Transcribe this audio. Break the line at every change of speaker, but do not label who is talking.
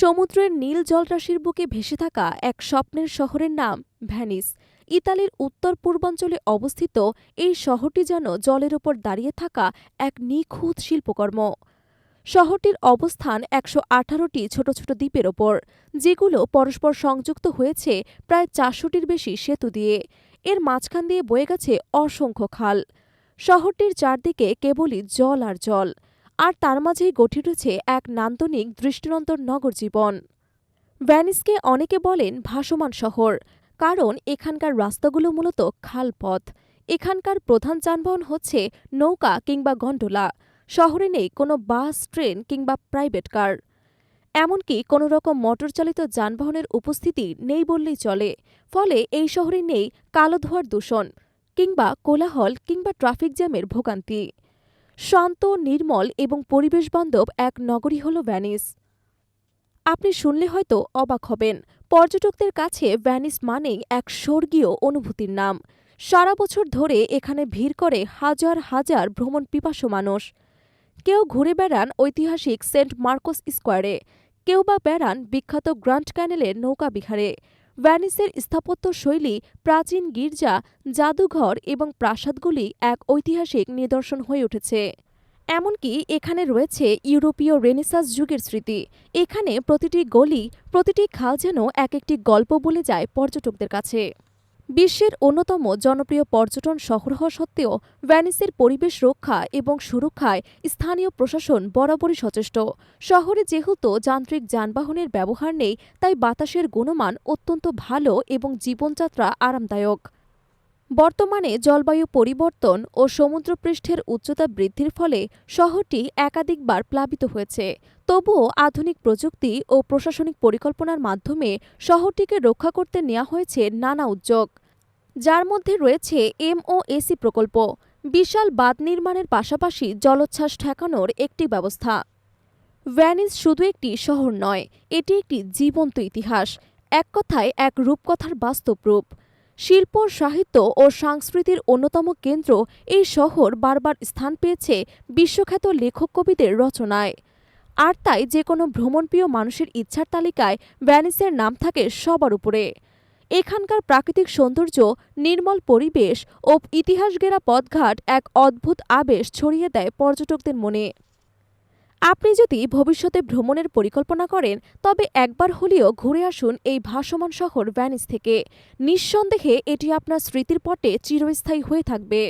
সমুদ্রের নীল জলরাশির বুকে ভেসে থাকা এক স্বপ্নের শহরের নাম ভ্যানিস। ইতালির উত্তর পূর্বাঞ্চলে অবস্থিত এই শহরটি যেন জলের ওপর দাঁড়িয়ে থাকা এক নিখুঁত শিল্পকর্ম। শহরটির অবস্থান একশো আঠারোটি ছোট ছোট দ্বীপের ওপর, যেগুলো পরস্পর সংযুক্ত হয়েছে প্রায় চারশোটির বেশি সেতু দিয়ে। এর মাঝখান দিয়ে বয়ে গেছে অসংখ্য খাল। শহরটির চারদিকে কেবলই জল আর জল। আর তার মাঝেই গঠিত রয়েছে এক নান্দনিক দৃষ্টিনন্দন নগর জীবন। ভ্যানিসকে অনেকে বলেন ভাসমান শহর, কারণ এখানকার রাস্তাগুলো মূলত খালপথ। এখানকার প্রধান যানবাহন হচ্ছে নৌকা কিংবা গন্ডোলা। শহরে নেই কোনো বাস, ট্রেন কিংবা প্রাইভেট কার। এমনকি কোনো রকম মোটরচালিত যানবাহনের উপস্থিতি নেই বললেই চলে। ফলে এই শহরে নেই কালো ধোয়ার দূষণ কিংবা কোলাহল কিংবা ট্রাফিক জ্যামের ভোগান্তি। শান্ত, নির্মল এবং পরিবেশবান্ধব এক নগরী হল ভ্যানিস। আপনি শুনলে হয়তো অবাক হবেন, পর্যটকদের কাছে ভ্যানিস মানেই এক স্বর্গীয় অনুভূতির নাম। সারা বছর ধরে এখানে ভিড় করে হাজার হাজার ভ্রমণ পিপাসু মানুষ। কেউ ঘুরে বেড়ান ঐতিহাসিক সেন্ট মার্কোস স্কোয়ারে, কেউ বা বেড়ান বিখ্যাত গ্র্যান্ড ক্যানেলের নৌকা বিহারে ভ্যানিসের স্থাপত্য শৈলী প্রাচীন গির্জা, জাদুঘর এবং প্রাসাদগুলি এক ঐতিহাসিক নিদর্শন হয়ে উঠেছে। এমনকি এখানে রয়েছে ইউরোপীয় রেনেসাস যুগের স্মৃতি। এখানে প্রতিটি গলি, প্রতিটি খাল যেন এক একটি গল্প বলে যায় পর্যটকদের কাছে। বিশ্বের অন্যতম জনপ্রিয় পর্যটন শহর হওয়া সত্ত্বেও ভ্যানিসের পরিবেশ রক্ষা এবং সুরক্ষায় স্থানীয় প্রশাসন বরাবরই সচেষ্ট। শহরে যেহেতু যান্ত্রিক যানবাহনের ব্যবহার নেই, তাই বাতাসের গুণমান অত্যন্ত ভালো এবং জীবনযাত্রা আরামদায়ক। বর্তমানে জলবায়ু পরিবর্তন ও সমুদ্রপৃষ্ঠের উচ্চতা বৃদ্ধির ফলে শহরটি একাধিকবার প্লাবিত হয়েছে। তবুও আধুনিক প্রযুক্তি ও প্রশাসনিক পরিকল্পনার মাধ্যমে শহরটিকে রক্ষা করতে নেওয়া হয়েছে নানা উদ্যোগ। যার মধ্যে রয়েছে এমওএসি প্রকল্প, বিশাল বাঁধ নির্মাণের পাশাপাশি জলোচ্ছ্বাস ঠেকানোর একটি ব্যবস্থা। ভ্যানিস শুধু একটি শহর নয়, এটি একটি জীবন্ত ইতিহাস, এক কথায় এক রূপকথার বাস্তব রূপ। শিল্প, সাহিত্য ও সংস্কৃতির অন্যতম কেন্দ্র এই শহর বারবার স্থান পেয়েছে বিশ্বখ্যাত লেখক কবিদের রচনায়। আর তাই যে কোনো ভ্রমণপ্রিয় মানুষের ইচ্ছার তালিকায় ভ্যানিসের নাম থাকে সবার উপরে। এখানকার প্রাকৃতিক সৌন্দর্য, নির্মল পরিবেশ ও ইতিহাসগেরা পথঘাট এক অদ্ভুত আবেশ ছড়িয়ে দেয় পর্যটকদের মনে। আপনি যদি ভবিষ্যতে ভ্রমণের পরিকল্পনা করেন, তবে একবার হলেও ঘুরে আসুন এই ভাসমান শহর ভ্যানিস থেকে। নিঃসন্দেহে এটি আপনার স্মৃতির পটে চিরস্থায়ী হয়ে থাকবে।